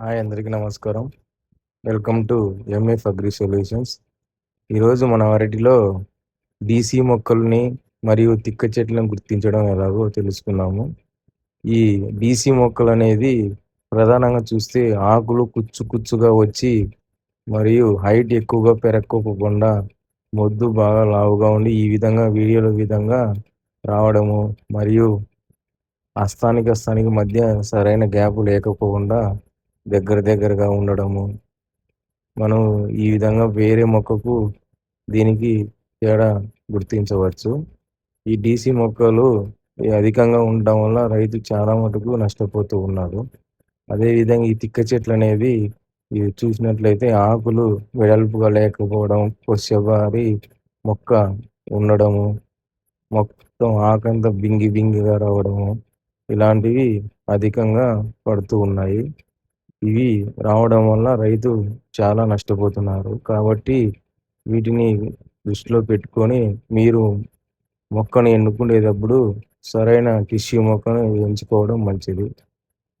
Hi అందరికీ నమస్కారం. Welcome to MF agri solutions ఈరోజు మన వారిటిలో డీసీ మొక్కల్ని మరియు తిక్క చెట్లను గుర్తించడం ఎలాగో తెలుసుకున్నాము ఈ డీసీ మొక్కలు అనేది ప్రధానంగా చూస్తే ఆకులు కుచ్చు కుచ్చుగా వచ్చి మరియు హైట్ ఎక్కువగా పెరక్కోకుండా మొద్దు బాగా లావుగా ఉండి ఈ విధంగా వీడియోల విధంగా రావడము మరియు అస్తానికి స్థానిక మధ్య సరైన గ్యాప్ లేకపోకుండా దగ్గర దగ్గరగా ఉండడము. మనం ఈ విధంగా వేరే మొక్కకు దీనికి తేడా గుర్తించవచ్చు. ఈ డీసీ మొక్కలు అధికంగా ఉండడం వల్ల రైతు చాలా మటుకు నష్టపోతూ ఉన్నారు అదేవిధంగా ఈ తిక్క చెట్లు అనేవి ఇవి చూసినట్లయితే ఆకులు వెడల్పుగా లేకపోవడం కొచ్చబారి మొక్క ఉండడము మొత్తం ఆకంతా బింగి బింగిగా రావడము ఇలాంటివి అధికంగా పడుతూ ఉన్నాయి. ఇవి రావడం వల్ల రైతు చాలా నష్టపోతున్నారు. కాబట్టి వీటిని దృష్టిలో పెట్టుకొని మీరు మొక్కను ఎన్నుకునేటప్పుడు సరైన టిష్యూ మొక్కను ఎంచుకోవడం మంచిది.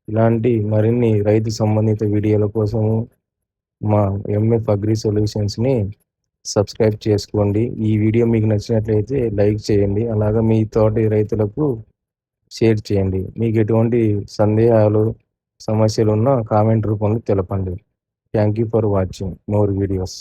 ఇలాంటి మరిన్ని రైతు సంబంధిత వీడియోల కోసము మా ఎంఎఫ్ అగ్రి సొల్యూషన్స్ని సబ్స్క్రైబ్ చేసుకోండి. ఈ వీడియో మీకు నచ్చినట్లయితే లైక్ చేయండి. అలాగే మీ తోటి రైతులకు షేర్ చేయండి. మీకు ఎటువంటి సందేహాలు సమస్యలు ఉన్నా కామెంట్ రూపంలో తెలపండి. Thank you for watching more videos